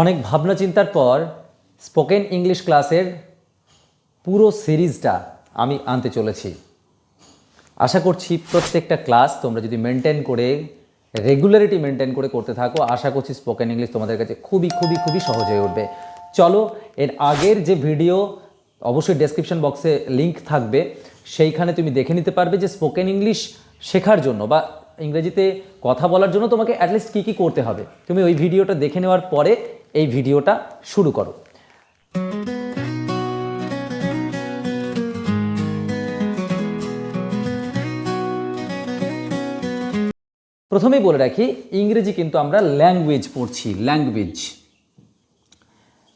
অনেক ভাবনা চিন্তার পর স্পোকেন ইংলিশ ক্লাসের পুরো সিরিজটা আমি আনতে চলেছি। আশা করছি প্রত্যেকটা ক্লাস তোমরা যদি মেনটেন করে রেগুলারিটি মেনটেন করে করতে থাকো, আশা করছি স্পোকেন ইংলিশ তোমাদের কাছে খুবই খুবই খুবই সহজ হয়ে উঠবে। চলো, এর আগের যে ভিডিও অবশ্যই ডেসক্রিপশন বক্সে লিংক থাকবে। সেইখানে তুমি দেখে নিতে পারবে যে স্পোকেন ইংলিশ শেখার জন্য বা ইংরেজিতে কথা বলার জন্য তোমাকে অ্যাটলিস্ট কী কী করতে হবে। তুমি ওই ভিডিওটা দেখে নেওয়ার পরে এই ভিডিওটা শুরু করো। প্রথমেই বলে রাখি, ইংরেজি কিন্তু আমরা ল্যাঙ্গুয়েজ পড়ছি ল্যাঙ্গুয়েজ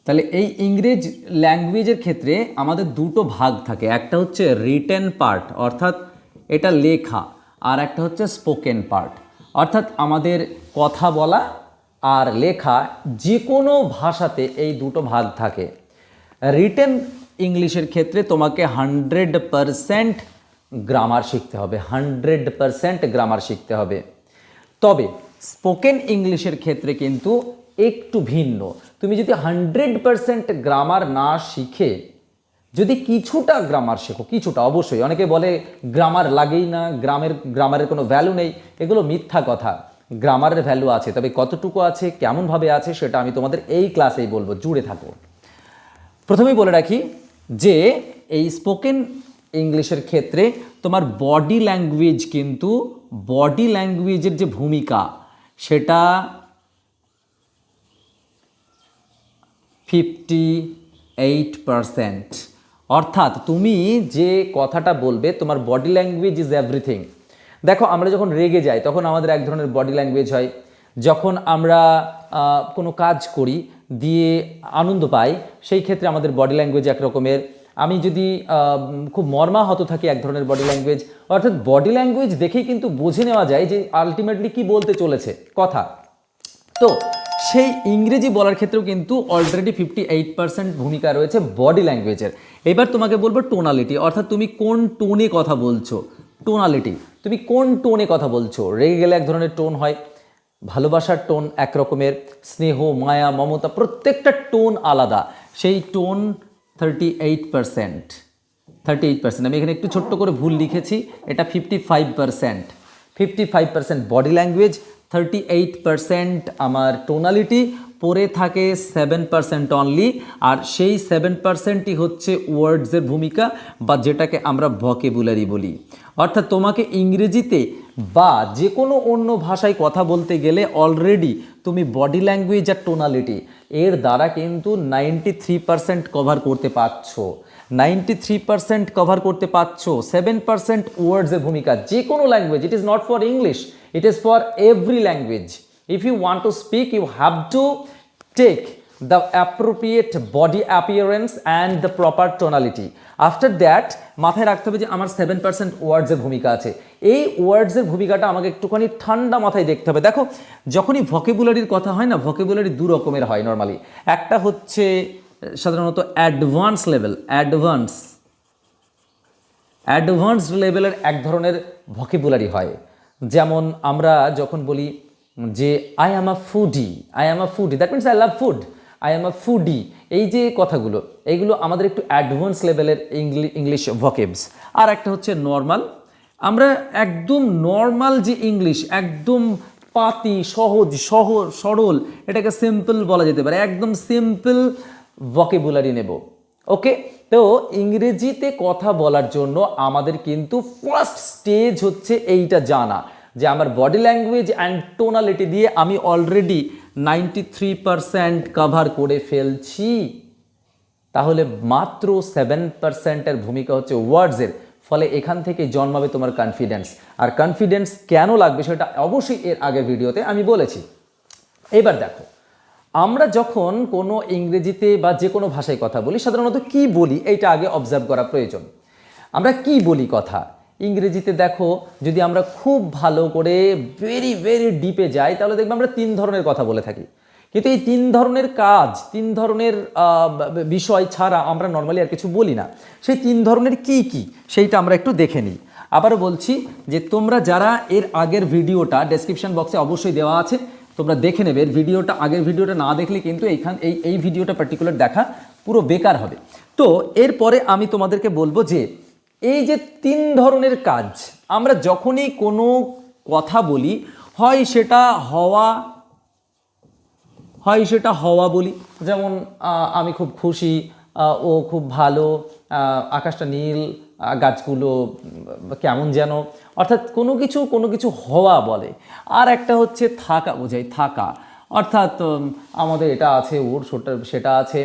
তাহলে এই ইংরেজ ল্যাঙ্গুয়েজের ক্ষেত্রে আমাদের দুটো ভাগ থাকে, একটা হচ্ছে রিটেন পার্ট অর্থাৎ এটা লেখা, আর একটা হচ্ছে স্পোকেন পার্ট অর্থাৎ আমাদের কথা বলা আর লেখা যে কোনো ভাষাতে এই দুটো ভাগ থাকে। রিটেন ইংলিশের ক্ষেত্রে তোমাকে হান্ড্রেড পারসেন্ট গ্রামার শিখতে হবে। হান্ড্রেড পারসেন্ট গ্রামার শিখতে হবে। তবে স্পোকেন ইংলিশের ক্ষেত্রে কিন্তু একটু ভিন্ন। তুমি যদি হান্ড্রেড পারসেন্ট গ্রামার না শিখে, যদি কিছুটা গ্রামার শেখো, কিছুটা অবশ্যই, অনেকে বলে গ্রামার লাগেই না, গ্রামের গ্রামারের কোনো ভ্যালু নেই, এগুলো মিথ্যা কথা। গ্রামারের ভ্যালু আছে, তবে কতটুকু আছে, কেমনভাবে আছে, সেটা আমি তোমাদের এই ক্লাসেই বলব। জুড়ে থাকো। প্রথমেই বলে রাখি যে, এই স্পোকেন ইংলিশের ক্ষেত্রে তোমার বডি ল্যাঙ্গুয়েজ কিন্তু বডি ল্যাঙ্গুয়েজের যে ভূমিকা, সেটা ফিফটি এইট পারসেন্ট অর্থাৎ তুমি যে কথাটা বলবে, তোমার বডি ল্যাঙ্গুয়েজ ইজ এভরিথিং দেখো, আমরা যখন রেগে যাই, তখন আমাদের এক ধরনের বডি ল্যাঙ্গুয়েজ হয়। যখন আমরা কোনো কাজ করি, দিয়ে আনন্দ পাই, সেই ক্ষেত্রে আমাদের বডি ল্যাঙ্গুয়েজ এক রকমের। আমি যদি খুব মর্মাহত থাকি এক ধরনের বডি ল্যাঙ্গুয়েজ অর্থাৎ বডি ল্যাঙ্গুয়েজ দেখেই কিন্তু বুঝে নেওয়া যায় যে আলটিমেটলি কি বলতে চলেছে, কথা। তো সেই ইংরেজি বলার ক্ষেত্রেও কিন্তু অলরেডি ফিফটি এইট পার্সেন্ট ভূমিকা রয়েছে বডি ল্যাঙ্গুয়েজের এবার তোমাকে বলব টোনালিটি অর্থাৎ তুমি কোন টোনে কথা বলছো টোনালিটি তুমি কোন টোনে কথা বলছো? রেগে গেলে এক ধরনের টোন হয়, ভালোবাসার টোন এক রকমের স্নেহ, মায়া, মমতা, প্রত্যেকটা টোন আলাদা। সেই tone thirty eight percent thirty eight percent আমি এখানে একটু ছোট্ট করে ভুল লিখেছি, এটা fifty five percent fifty five percent body language thirty eight percent আমার টোনালিটি পরে থাকে সেভেন পার্সেন্ট অনলি আর সেই সেভেন পার্সেন্টই হচ্ছে ওয়ার্ডসের ভূমিকা, বা যেটাকে আমরা ভকেবুলারি বলি। অর্থাৎ তোমাকে ইংরেজিতে বা যে কোনো অন্য ভাষায় কথা বলতে গেলে অলরেডি তুমি বডি ল্যাঙ্গুয়েজ আর টোনালিটি এর দ্বারা কিন্তু নাইনটি থ্রি পার্সেন্ট কভার করতে পারছ। নাইনটি থ্রি পার্সেন্ট কভার করতে পারছ। সেভেন পার্সেন্ট ওয়ার্ডসের ভূমিকা যে কোনো language it is not for English it is for every language if you want to speak you have to take the appropriate body appearance and the proper tonality. After that মাথায় রাখতে হবে যে আমার seven percent ওয়ার্ডসের ভূমিকা আছে। এই ওয়ার্ডসের ভূমিকাটা আমাকে একটুখানি ঠান্ডা মাথায় দেখতে হবে। দেখো, যখনই ভকেবুলারির কথা হয় না ভকেবুলারি দু রকমের হয় নর্মালি একটা হচ্ছে, সাধারণত অ্যাডভান্স লেভেল অ্যাডভান্স অ্যাডভান্স লেভেলের এক ধরনের ভকেবুলারি হয়। যেমন আমরা যখন বলি যে I am a foodie I am a foodie that means I love food I am a foodie এই যে কথাগুলো এইগুলো আমাদের একটু অ্যাডভান্স লেভেলের ইংলিশ ভকেবস আর একটা হচ্ছে নর্মাল আমরা একদম নর্মাল যে ইংলিশ একদম পাতি, সহজ, সহ, সরল, এটাকে সিম্পল বলা যেতে পারে। একদম সিম্পল ভকেবুলারি নেব। ওকে তো ইংরেজিতে কথা বলার জন্য আমাদের কিন্তু ফার্স্ট স্টেজ হচ্ছে এইটা জানা। যে আমার বডি ল্যাঙ্গুয়েজ অ্যান্ড টোনালিটি দিয়ে আমি already ninety three percent cover করে ফেলছি। তাহলে মাত্র সেভেন পার্সেন্টের ভূমিকা হচ্ছে ওয়ার্ডসের ফলে এখান থেকে জন্মাবে তোমার কনফিডেন্স আর কনফিডেন্স কেন লাগবে সেটা অবশ্যই এর আগের ভিডিওতে আমি বলেছি। এবার দেখো, আমরা যখন কোনো ইংরেজিতে বা যে কোনো ভাষায় কথা বলি, সাধারণত কি বলি এইটা আগে অবজার্ভ করা প্রয়োজন। আমরা কি বলি কথা? ইংরেজিতে দেখো, যদি আমরা খুব ভালো করে ভেরি ভেরি ডিপে যাই, তাহলে দেখবে আমরা তিন ধরনের কথা বলে থাকি। কিন্তু এই তিন ধরনের কাজ, তিন ধরনের বিষয় ছাড়া আমরা নর্মালি আর কিছু বলি না। সেই তিন ধরনের কি কি, সেইটা আমরা একটু দেখে নিই। আবারও বলছি যে তোমরা যারা এর আগের ভিডিওটা ডেসক্রিপশন বক্সে অবশ্যই দেওয়া আছে, তোমরা দেখে নেবে, এর ভিডিওটা, আগের ভিডিওটা না দেখলে কিন্তু এইখান, এই এই ভিডিওটা পার্টিকুলার দেখা পুরো বেকার হবে। তো এরপরে আমি তোমাদেরকে বলব যে এই যে তিন ধরনের কাজ, আমরা যখনই কোনো কথা বলি, হয় সেটা হওয়া, হয় সেটা হওয়া বলি। যেমন আমি খুব খুশি ও খুব ভালো আকাশটা নীল গাছগুলো কেমন যেন। অর্থাৎ কোনো কিছু কোনো কিছু হওয়া বলে। আর একটা হচ্ছে থাকা বোঝায় থাকা। অর্থাৎ আমাদের এটা আছে, ওর সেটা আছে।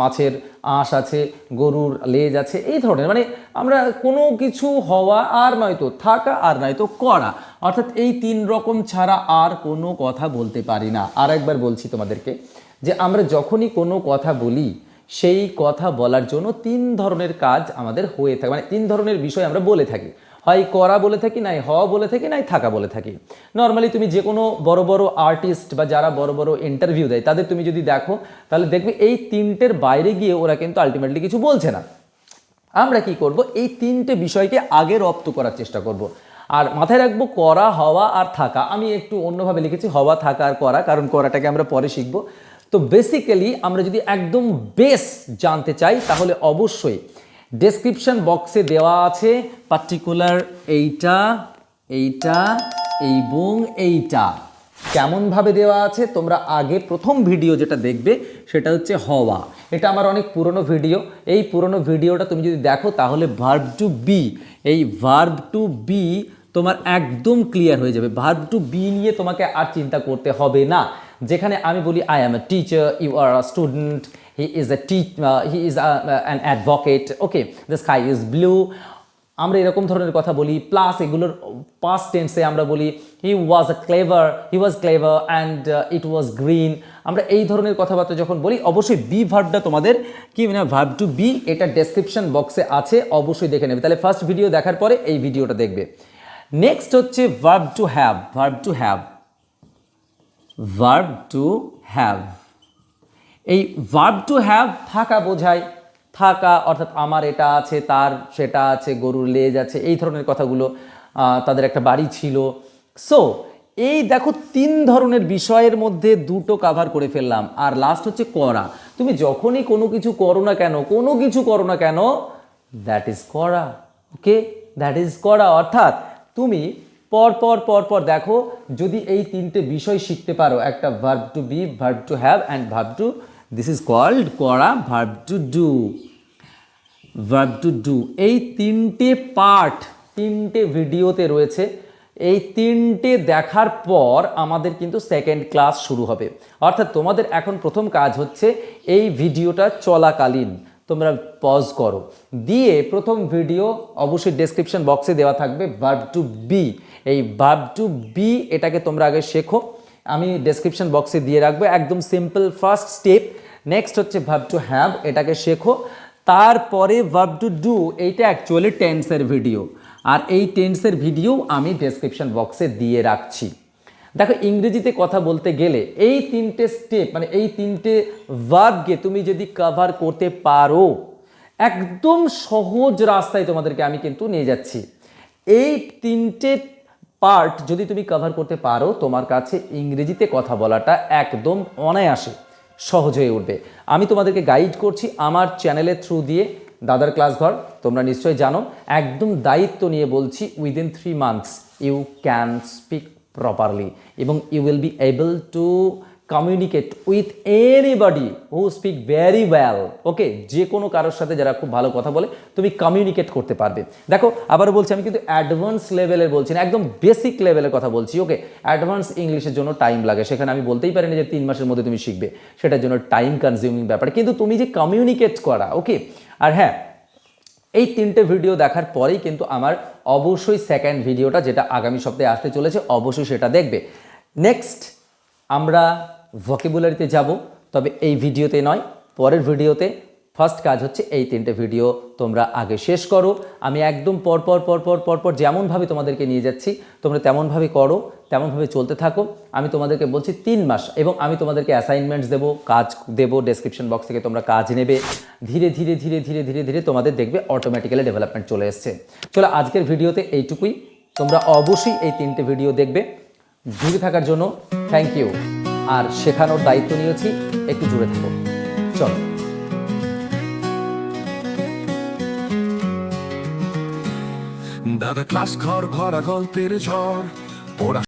মাছের আঁশ আছে, গরুর লেজ আছে, এই ধরনের। মানে আমরা কোনো কিছু হওয়া আর নয়তো থাকা আর নয়তো করা। অর্থাৎ এই তিন রকম ছাড়া আর কোনো কথা বলতে পারি না। আর একবার বলছি তোমাদেরকে যে আমরা যখনই কোনো কথা বলি, সেই কথা বলার জন্য তিন ধরনের কাজ আমাদের হয়ে থাকে। মানে তিন ধরনের বিষয় আমরা বলে থাকি। হয় করা বলে থাকি, নাই হওয়া বলে থাকি, নাই থাকা বলে থাকি। নর্মালি তুমি যে কোনো বড় বড় আর্টিস্ট বা যারা বড় বড় ইন্টারভিউ দেয়, তাদের তুমি যদি দেখো, তাহলে দেখবে এই তিনটের বাইরে গিয়ে ওরা কিন্তু আলটিমেটলি কিছু বলছে না। আমরা কি করব? এই তিনটে বিষয়কে আগে রপ্ত করার চেষ্টা করব। আর মাথায় রাখব, করা, হওয়া আর থাকা। আমি একটু অন্যভাবে লিখেছি, হওয়া, থাকা আর করা, কারণ করাটাকে আমরা পরে শিখব। তো বেসিক্যালি আমরা যদি একদম বেস জানতে চাই, তাহলে অবশ্যই ডেসক্রিপশন বক্সে দেওয়া আছে পার্টিকুলার এইটা এইটা এবং এইটা। কেমনভাবে দেওয়া আছে তোমরা আগে প্রথম ভিডিও যেটা দেখবে, সেটা হচ্ছে হওয়া। এটা আমার অনেক পুরনো ভিডিও এই পুরনো ভিডিওটা তুমি যদি দেখো, তাহলে ভার্ব টু বি এই ভার্ব টু বি তোমার একদম ক্লিয়ার হয়ে যাবে। ভার্ব টু বি নিয়ে তোমাকে আর চিন্তা করতে হবে না। যেখানে আমি বলি I am a teacher you are a student he is a tea he is an advocate okay the sky is blue আমরা এরকম ধরনের কথা বলি প্লাস এগুলোর পাস্ট টেন্সে আমরা বলি he was a clever he was clever and it was green আমরা এই ধরনের কথাবার্তা যখন বলি, অবশ্যই বি ভার্বটা তোমাদের কি মানে ভার্ব টু বি এটা ডেসক্রিপশন বক্সে আছে, অবশ্যই দেখে নেবে। তাহলে ফার্স্ট ভিডিও দেখার পরে এই ভিডিওটা দেখবে। নেক্সট হচ্ছে verb to have verb to have verb to have এই ভার্ব টু হ্যাভ থাকা বোঝায়, থাকা অর্থাৎ আমার এটা আছে, তার সেটা আছে, গরুর লেজ আছে, এই ধরনের কথাগুলো তাদের একটা বাড়ি ছিল। সো এই দেখো তিন ধরনের বিষয়ের মধ্যে দুটো কাভার করে ফেললাম। আর লাস্ট হচ্ছে করা। তুমি যখনই কোনো কিছু করো না কেন, কোনো কিছু করো না কেন দ্যাট ইজ করা। ওকে দ্যাট ইজ করা। অর্থাৎ তুমি পর পর পর পর দেখো, যদি এই তিনটে বিষয় শিখতে পারো, একটা verb to be verb to have and verb to this is called করা verb to do verb to do এই তিনটে পার্ট তিনটে ভিডিওতে রয়েছে। এই তিনটে দেখার পর আমাদের কিন্তু সেকেন্ড ক্লাস শুরু হবে। অর্থাৎ তোমাদের এখন প্রথম কাজ হচ্ছে এই ভিডিওটা চলাকালীন। তোমরা পজ করো। দিয়ে প্রথম ভিডিও অবশ্যই ডেসক্রিপশন বক্সে দেওয়া থাকবে ভার্ব টু বি এই ভার্ব টু বি এটাকে তোমরা আগে শেখো। আমি ডেসক্রিপশন বক্সে দিয়ে রাখব। একদম সিম্পল ফার্স্ট স্টেপ নেক্সট হচ্ছে ভার্ব টু হ্যাভ এটাকে শেখো। তারপরে ভার্ব টু ডু এইটা অ্যাকচুয়ালি টেন্সের ভিডিও আর এই টেন্সের ভিডিও আমি ডেসক্রিপশন বক্সে দিয়ে রাখছি। দেখো, ইংরেজিতে কথা বলতে গেলে এই তিনটে স্টেপ মানে এই তিনটে ভার্বকে তুমি যদি কভার করতে পারো, একদম সহজ রাস্তায় তোমাদেরকে আমি কিন্তু নিয়ে যাচ্ছি। এই তিনটে পার্ট যদি তুমি কভার করতে পারো, তোমার কাছে ইংরেজিতে কথা বলাটা একদম অনায়াসে। সহজ হয়ে উঠবে। আমি তোমাদেরকে গাইড করছি আমার চ্যানেলের থ্রু দিয়ে। দাদার ক্লাস ঘর, তোমরা নিশ্চয়ই জানো। একদম দায়িত্ব নিয়ে বলছি within three months you can speak properly এবং you will be able to communicate with anybody who speak very well okay যে কোনো কারোর সাথে যারা খুব ভালো কথা বলে, তুমি কমিউনিকেট করতে পারবে। দেখো, আবারও বলছি, আমি কিন্তু অ্যাডভান্স লেভেলের বলছি না, একদম বেসিক লেভেলের কথা বলছি ওকে অ্যাডভান্স ইংলিশের জন্য টাইম লাগে। সেখানে আমি বলতেই পারি না যে তিন মাসের মধ্যে তুমি শিখবে। সেটার জন্য টাইম কনজিউমিং ব্যাপার। কিন্তু তুমি যে কমিউনিকেট করা ওকে আর হ্যাঁ এই তিনটে ভিডিও দেখার পরেই কিন্তু আমার অবশ্যই সেকেন্ড ভিডিওটা যেটা আগামী সপ্তাহে আসতে চলেছে, অবশ্যই সেটা দেখবে। নেক্সট আমরা ভকেবুলারিতে যাব, তবে এই ভিডিওতে নয়, পরের ভিডিওতে। ফার্স্ট কাজ হচ্ছে এই তিনটে ভিডিও তোমরা আগে শেষ করো। আমি একদম পরপর পরপর পরপর যেমনভাবে তোমাদেরকে নিয়ে যাচ্ছি, তোমরা তেমনভাবে করো, তেমনভাবে চলতে থাকো। আমি তোমাদেরকে বলছি তিন মাস, এবং আমি তোমাদেরকে অ্যাসাইনমেন্টস দেবো, কাজ দেবো ডেসক্রিপশন বক্স থেকে তোমরা কাজ নেবে। ধীরে ধীরে ধীরে ধীরে ধীরে ধীরে তোমাদের দেখবে অটোমেটিক্যালি ডেভেলপমেন্ট চলে এসছে। চলো আজকের ভিডিওতে এইটুকুই। তোমরা অবশ্যই এই তিনটে ভিডিও দেখবে। জুড়ে থাকার জন্য থ্যাংক ইউ আর শেখানোর দায়িত্ব নিয়েছি একটু জুড়ে থাকো। চলো। দাদা ক্লাস ঘর ভরা গল্পের ঝড়